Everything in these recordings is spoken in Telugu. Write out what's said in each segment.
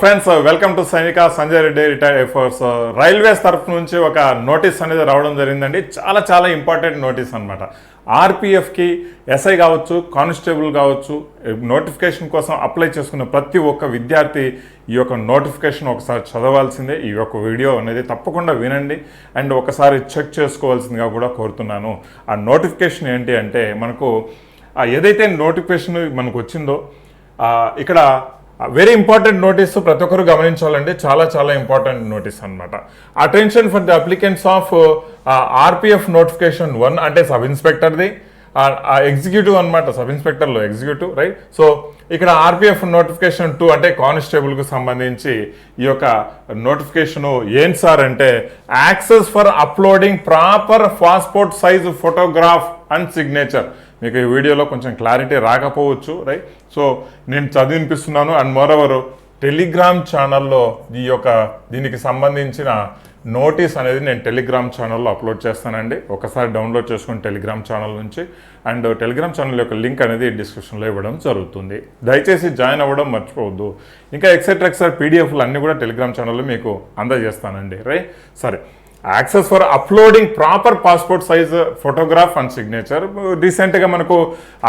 Friends welcome to Sainika Sanjay Reddy retired affairs railways తరఫు నుంచి ఒక నోటీస్ అనేది రావడం జరిగిందండి. చాలా చాలా ఇంపార్టెంట్ నోటీస్ అనమాట ఆర్పిఎఫ్కి ఎస్ఐ కావచ్చు కానిస్టేబుల్ కావచ్చు నోటిఫికేషన్ కోసం అప్లై చేసుకున్న ప్రతి ఒక్క విద్యార్థి ఈ యొక్క నోటిఫికేషన్ ఒకసారి చదవాల్సిందే. ఈ యొక్క వీడియో అనేది తప్పకుండా వినండి. అండ్ ఒకసారి చెక్ చేసుకోవాల్సిందిగా కూడా కోరుతున్నాను. ఆ నోటిఫికేషన్ ఏంటి అంటే మనకు ఏదైతే నోటిఫికేషన్ మనకు వచ్చిందో ఇక్కడ వెరీ ఇంపార్టెంట్ నోటీస్ ప్రతి ఒక్కరు గమనించాలండి. చాలా చాలా ఇంపార్టెంట్ నోటీస్ అనమాట attention for the applicants of RPF notification one అంటే సబ్ ఇన్స్పెక్టర్ది ఎగ్జిక్యూటివ్ అనమాట సబ్ ఇన్స్పెక్టర్లో ఎగ్జిక్యూటివ్ రైట్ సో ఇక్కడ ఆర్పిఎఫ్ నోటిఫికేషన్ టూ అంటే కానిస్టేబుల్కి సంబంధించి ఈ యొక్క నోటిఫికేషన్ ఏంటి సార్ అంటే access for uploading proper passport size photograph and signature మీకు ఈ వీడియోలో కొంచెం క్లారిటీ రాకపోవచ్చు రైట్ సో నేను చదివినిపిస్తున్నాను అండ్ మోరవర్ టెలిగ్రామ్ ఛానల్లో ఈ యొక్క దీనికి సంబంధించిన నోటీస్ అనేది నేను టెలిగ్రామ్ ఛానల్లో అప్లోడ్ చేస్తానండి. ఒకసారి డౌన్లోడ్ చేసుకుని టెలిగ్రామ్ ఛానల్ నుంచి అండ్ టెలిగ్రామ్ ఛానల్ యొక్క లింక్ అనేది డిస్క్రిప్షన్లో ఇవ్వడం జరుగుతుంది. దయచేసి జాయిన్ అవ్వడం మర్చిపోవద్దు. ఇంకా ఎక్సెట్రా ఎక్సెట్రా పీడిఎఫ్లు అన్నీ కూడా టెలిగ్రామ్ ఛానల్లో మీకు అందజేస్తానండి రైట్ సరే. Access for uploading proper passport size photograph and signature రీసెంట్గా మనకు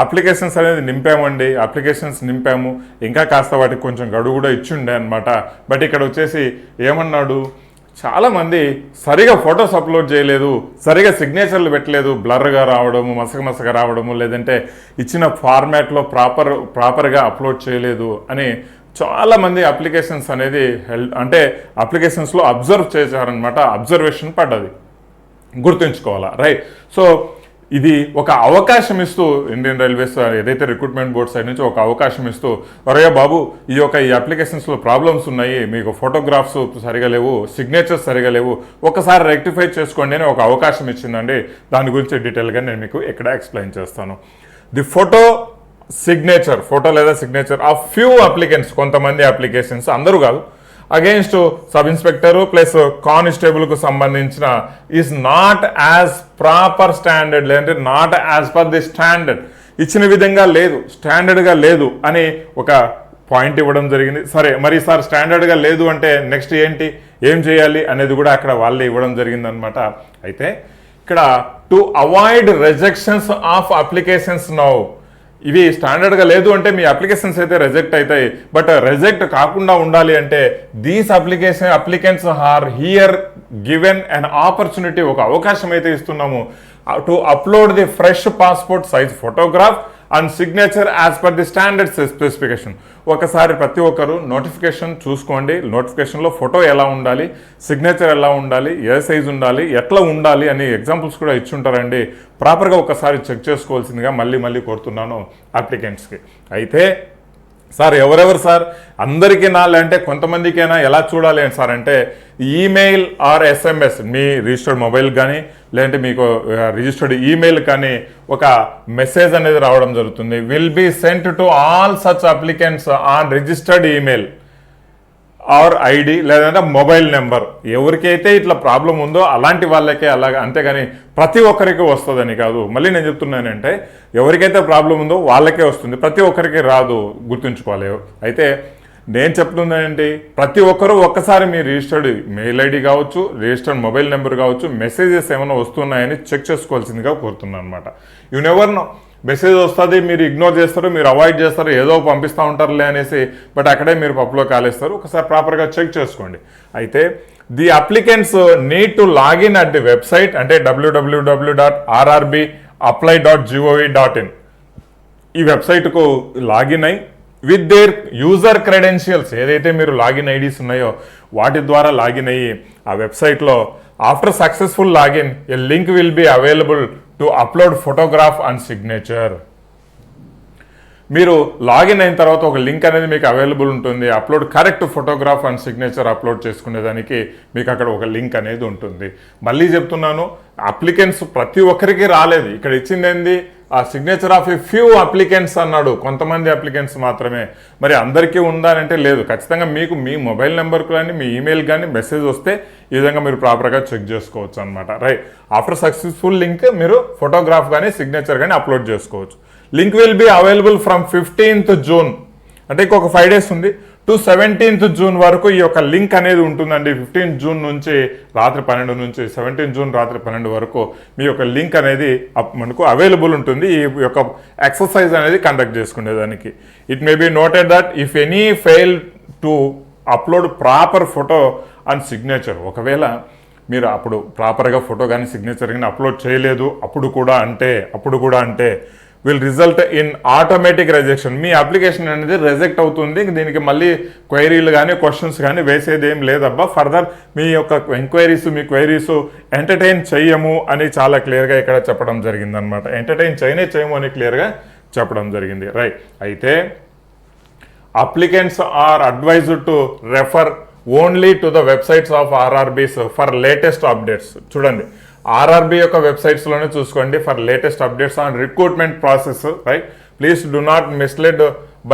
అప్లికేషన్స్ అనేది నింపామండి. అప్లికేషన్స్ నింపాము. ఇంకా కాస్త వాటికి కొంచెం గడువు కూడా ఇచ్చిండే అనమాట బట్ ఇక్కడ వచ్చేసి ఏమన్నాడు? చాలామంది సరిగా ఫొటోస్ అప్లోడ్ చేయలేదు సరిగా సిగ్నేచర్లు పెట్టలేదు బ్లర్గా రావడము మసక మసక రావడము లేదంటే ఇచ్చిన ఫార్మాట్లో ప్రాపర్ ప్రాపర్గా అప్లోడ్ చేయలేదు అని చాలామంది అప్లికేషన్స్ అనేది హెల్ అంటే అప్లికేషన్స్లో అబ్జర్వ్ చేశారనమాట అబ్జర్వేషన్ పడ్డది. గుర్తుంచుకోవాలా రైట్? సో ఇది ఒక అవకాశం ఇస్తూ ఇండియన్ రైల్వేస్ ఏదైతే రిక్రూట్మెంట్ బోర్డ్ సైడ్ నుంచి ఒక అవకాశం ఇస్తూ ఒరే బాబు ఈ యొక్క ఈ అప్లికేషన్స్లో ప్రాబ్లమ్స్ ఉన్నాయి మీకు ఫోటోగ్రాఫ్స్ సరిగా లేవు సిగ్నేచర్స్ సరిగా లేవు ఒకసారి రెక్టిఫై చేసుకోండి అని ఒక అవకాశం ఇచ్చిందండి. దాని గురించి డీటెయిల్గా నేను మీకు ఇక్కడ ఎక్స్ప్లెయిన్ చేస్తాను. ది ఫోటో సిగ్నేచర్ ఫోటో లేదా సిగ్నేచర్ ఆ ఫ్యూ అప్లికెంట్స్ కొంతమంది అప్లికేషన్స్ అందరూ కాదు అగెన్స్ట్ సబ్ ఇన్స్పెక్టర్ ప్లస్ కానిస్టేబుల్కు సంబంధించిన is not as proper standard లేదంటే not as per the standard ఇచ్చిన విధంగా లేదు స్టాండర్డ్గా లేదు అని ఒక పాయింట్ ఇవ్వడం జరిగింది. సరే మరి సార్ స్టాండర్డ్గా లేదు అంటే నెక్స్ట్ ఏంటి ఏం చేయాలి అనేది కూడా అక్కడ వాళ్ళే ఇవ్వడం జరిగింది అనమాట అయితే ఇక్కడ to avoid rejections of applications now ఇవి స్టాండర్డ్గా లేదు అంటే మీ అప్లికేషన్స్ అయితే రిజెక్ట్ అవుతాయి. బట్ రిజెక్ట్ కాకుండా ఉండాలి అంటే these application applicants are here given an opportunity ఒక అవకాశం అయితే ఇస్తున్నాము. To upload the fresh passport size photograph and signature as per the standard specification. ఒకసారి ప్రతి ఒక్కరు నోటిఫికేషన్ చూసుకోండి. నోటిఫికేషన్లో ఫోటో ఎలా ఉండాలి సిగ్నేచర్ ఎలా ఉండాలి ఏ సైజ్ ఉండాలి ఎట్లా ఉండాలి అని ఎగ్జాంపుల్స్ కూడా ఇచ్చుంటారండి. ప్రాపర్గా ఒకసారి చెక్ చేసుకోవాల్సిందిగా మళ్ళీ మళ్ళీ కోరుతున్నాను అప్లికెంట్స్కి. అయితే సార్ ఎవరెవరు సార్? అందరికీ నా అంటే కొంతమందికైనా ఎలా చూడాలి అని సార్ అంటే ఈమెయిల్ ఆర్ ఎస్ఎంఎస్ మీ రిజిస్టర్డ్ మొబైల్ కానీ లేదంటే మీకు రిజిస్టర్డ్ ఈమెయిల్ కానీ ఒక మెసేజ్ అనేది రావడం జరుగుతుంది. Will be sent to all such applicants on registered email. Or ID లేదంటే మొబైల్ నెంబర్. ఎవరికైతే ఇట్లా ప్రాబ్లం ఉందో అలాంటి వాళ్ళకే అలాగా అంతేగాని ప్రతి ఒక్కరికి వస్తుందని కాదు. మళ్ళీ నేను చెప్తున్నానంటే ఎవరికైతే ప్రాబ్లం ఉందో వాళ్ళకే వస్తుంది. ప్రతి ఒక్కరికి రాదు గుర్తుంచుకోవాలి. అయితే నేను చెప్తున్నానండి ప్రతి ఒక్కరూ ఒక్కసారి మీ రిజిస్టర్డ్ మెయిల్ ఐడి కావచ్చు రిజిస్టర్డ్ మొబైల్ నెంబర్ కావచ్చు మెసేజెస్ ఏమైనా వస్తున్నాయని చెక్ చేసుకోవాల్సిందిగా కోరుతున్నాను అనమాట యు నెవర్ నో మెసేజ్ వస్తుంది మీరు ఇగ్నోర్ చేస్తారు మీరు అవాయిడ్ చేస్తారు ఏదో పంపిస్తూ ఉంటారులే అనేసి బట్ అక్కడే మీరు పప్పులో కాలేస్తారు. ఒకసారి ప్రాపర్గా చెక్ చేసుకోండి. అయితే the applicants need to login at the website అంటే WWW dot RRB apply dot GOV dot in ఈ వెబ్సైట్కు లాగిన్ అయి విత్ దేర్ యూజర్ క్రెడెన్షియల్స్ ఏదైతే మీరు లాగిన్ ఐడీస్ ఉన్నాయో వాటి ద్వారా లాగిన్ అయ్యి ఆ వెబ్సైట్లో after successful login a link will be available to upload photograph and signature మీరు లాగిన్ అయిన తర్వాత ఒక లింక్ అనేది మీకు అవైలబుల్ ఉంటుంది. Upload correct photograph and signature upload చేసుకునేదానికి మీకు అక్కడ ఒక లింక్ అనేది ఉంటుంది. మళ్ళీ చెప్తున్నాను అప్లికెంట్స్ ప్రతి ఒక్కరికి రాలేదు. ఇక్కడ ఇచ్చింది ఏంది? ఆ signature of a few applicants అన్నాడు. కొంతమంది అప్లికెంట్స్ మాత్రమే. మరి అందరికీ ఉందా అంటే లేదు. ఖచ్చితంగా మీకు మీ మొబైల్ నెంబర్కు కానీ మీ ఈమెయిల్ కానీ మెసేజ్ వస్తే ఈ విధంగా మీరు ప్రాపర్గా చెక్ చేసుకోవచ్చు అనమాట రైట్ ఆఫ్టర్ సక్సెస్ఫుల్ లింక్ మీరు ఫోటోగ్రాఫ్ కానీ సిగ్నేచర్ కానీ అప్లోడ్ చేసుకోవచ్చు. Link will be available from fifteenth June అంటే ఇంకొక ఫైవ్ డేస్ ఉంది. టు సెవెంటీన్త్ జూన్ వరకు ఈ యొక్క లింక్ అనేది ఉంటుందండి. ఫిఫ్టీన్ జూన్ నుంచి రాత్రి పన్నెండు నుంచి సెవెంటీన్ జూన్ రాత్రి పన్నెండు వరకు మీ యొక్క లింక్ అనేది అప్- మనకు అవైలబుల్ ఉంటుంది. ఈ యొక్క ఎక్సర్సైజ్ అనేది conduct చేసుకునేదానికి. It may be noted that if any fail to upload proper photo and signature ఒకవేళ మీరు అప్పుడు ప్రాపర్గా ఫోటో కానీ సిగ్నేచర్ కానీ అప్లోడ్ చేయలేదు అప్పుడు కూడా అంటే అప్పుడు కూడా అంటే will result in automatic rejection me application అనేది రిజెక్ట్ అవుతుంది. దీనికి మళ్ళీ క్వైరీలు కానీ క్వశ్చన్స్ కానీ వేసేది ఏం లేదబ్బా. ఫర్దర్ మీ యొక్క ఎంక్వైరీస్ మీ క్వైరీస్ ఎంటర్టైన్ చెయ్యము అని చాలా క్లియర్గా ఇక్కడ చెప్పడం జరిగింది అనమాట ఎంటర్టైన్ చేయనే చేయము అని క్లియర్గా చెప్పడం జరిగింది. రైట్ అయితే applicants are advised to refer only to the websites of RRBs for latest updates చూడండి. ఆర్ఆర్బీ యొక్క వెబ్సైట్స్లోనే చూసుకోండి for latest updates on recruitment process right? Please do not misled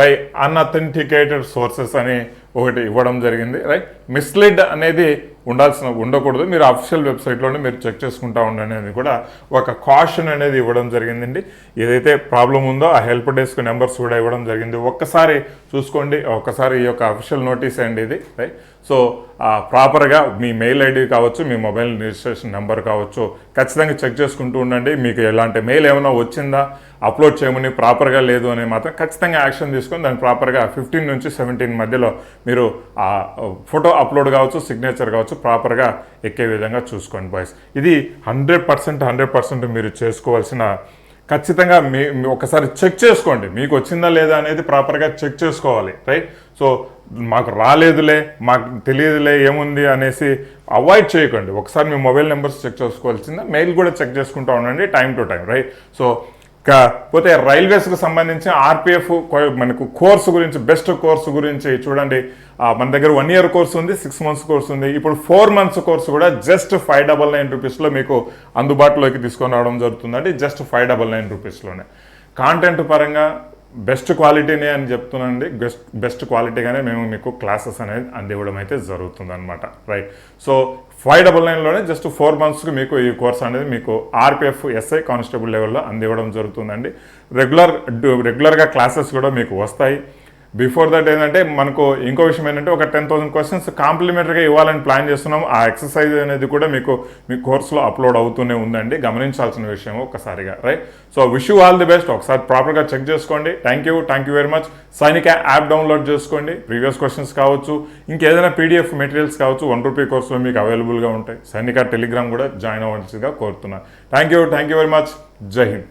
by unauthenticated sources అని ఒకటి ఇవ్వడం జరిగింది రైట్ మిస్లీడ్ అనేది ఉండాల్సిన ఉండకూడదు. మీరు అఫిషియల్ వెబ్సైట్లోనే మీరు చెక్ చేసుకుంటా ఉండండి అనేది కూడా ఒక కాషన్ అనేది ఇవ్వడం జరిగిందండి. ఏదైతే ప్రాబ్లం ఉందో ఆ హెల్ప్ డెస్క్ నెంబర్స్ కూడా ఇవ్వడం జరిగింది. ఒక్కసారి చూసుకోండి ఒక్కసారి ఈ యొక్క అఫిషియల్ నోటీస్ అండి ఇది రైట్ సో ప్రాపర్గా మీ మెయిల్ ఐడి కావచ్చు మీ మొబైల్ రిజిస్ట్రేషన్ నెంబర్ కావచ్చు ఖచ్చితంగా చెక్ చేసుకుంటూ ఉండండి. మీకు ఎలాంటి మెయిల్ ఏమైనా వచ్చిందా అప్లోడ్ చేయమని ప్రాపర్గా లేదు అని మాత్రం ఖచ్చితంగా యాక్షన్ తీసుకొని దాన్ని ప్రాపర్గా ఫిఫ్టీన్ నుంచి సెవెంటీన్ మధ్యలో మీరు ఆ ఫోటో అప్లోడ్ కావచ్చు సిగ్నేచర్ కావచ్చు ప్రాపర్గా ఎక్కే విధంగా చూసుకోండి బాయ్స్ ఇది హండ్రెడ్ పర్సెంట్ హండ్రెడ్ పర్సెంట్ మీరు చేసుకోవాల్సిన ఖచ్చితంగా మీ ఒకసారి చెక్ చేసుకోండి. మీకు వచ్చిందా లేదా అనేది ప్రాపర్గా చెక్ చేసుకోవాలి రైట్ సో మాకు రాలేదులే మాకు తెలియదులే ఏముంది అనేసి అవాయిడ్ చేయకండి. ఒకసారి మీ మొబైల్ నెంబర్స్ చెక్ చేసుకోవాల్సిందా? మెయిల్ కూడా చెక్ చేసుకుంటూ ఉండండి time to time right so కాకపోతే రైల్వేస్కి సంబంధించి ఆర్పిఎఫ్ మనకు కోర్సు గురించి బెస్ట్ కోర్సు గురించి చూడండి. మన దగ్గర వన్ ఇయర్ కోర్స్ ఉంది సిక్స్ మంత్స్ కోర్స్ ఉంది. ఇప్పుడు ఫోర్ మంత్స్ కోర్సు కూడా జస్ట్ ఫైవ్ డబల్ నైన్ రూపీస్లో మీకు అందుబాటులోకి తీసుకొని రావడం జరుగుతుందండి జస్ట్ ఫైవ్ డబల్ నైన్ రూపీస్లోనే. కాంటెంట్ పరంగా బెస్ట్ క్వాలిటీనే అని చెప్తున్నానండి. బెస్ట్ బెస్ట్ క్వాలిటీగానే మేము మీకు క్లాసెస్ అనేది అందివ్వడం అయితే జరుగుతుంది అనమాట రైట్ సో ఫైవ్ డబల్ నైన్లోనే జస్ట్ ఫోర్ మంత్స్కి మీకు ఈ కోర్స్ అనేది మీకు ఆర్పిఎఫ్ ఎస్ఐ కానిస్టేబుల్ లెవెల్లో అందివ్వడం జరుగుతుందండి. రెగ్యులర్ రెగ్యులర్గా క్లాసెస్ కూడా మీకు వస్తాయి. బిఫోర్ దట్ ఏంటంటే మనకు ఇంకో విషయం ఏంటంటే ఒక టెన్ థౌసండ్ క్వశ్చన్స్ కాంప్లిమెంటరీగా ఇవ్వాలని ప్లాన్ చేస్తున్నాం ఆ ఎక్సర్సైజ్ అనేది కూడా మీకు మీ కోర్సులో అప్లోడ్ అవుతూనే ఉందండి. గమనించాల్సిన విషయం ఒకసారిగా right so wish you all the best ఒకసారి ప్రాపర్గా చెక్ చేసుకోండి. Thank you thank you very much Sainika app download చేసుకోండి. ప్రీవియస్ క్వశ్చన్స్ కావచ్చు. ఇంకేదైనా పీడిఎఫ్ మెటీరియల్స్ కావచ్చు. వన్ రూపీ కోర్సులో మీకు అవైలబుల్గా ఉంటాయి. సైనిక టెలిగ్రామ్ కూడా జాయిన్ అవ్వాల్సిందిగా కోరుతున్నాను thank you thank you very much జై హింద్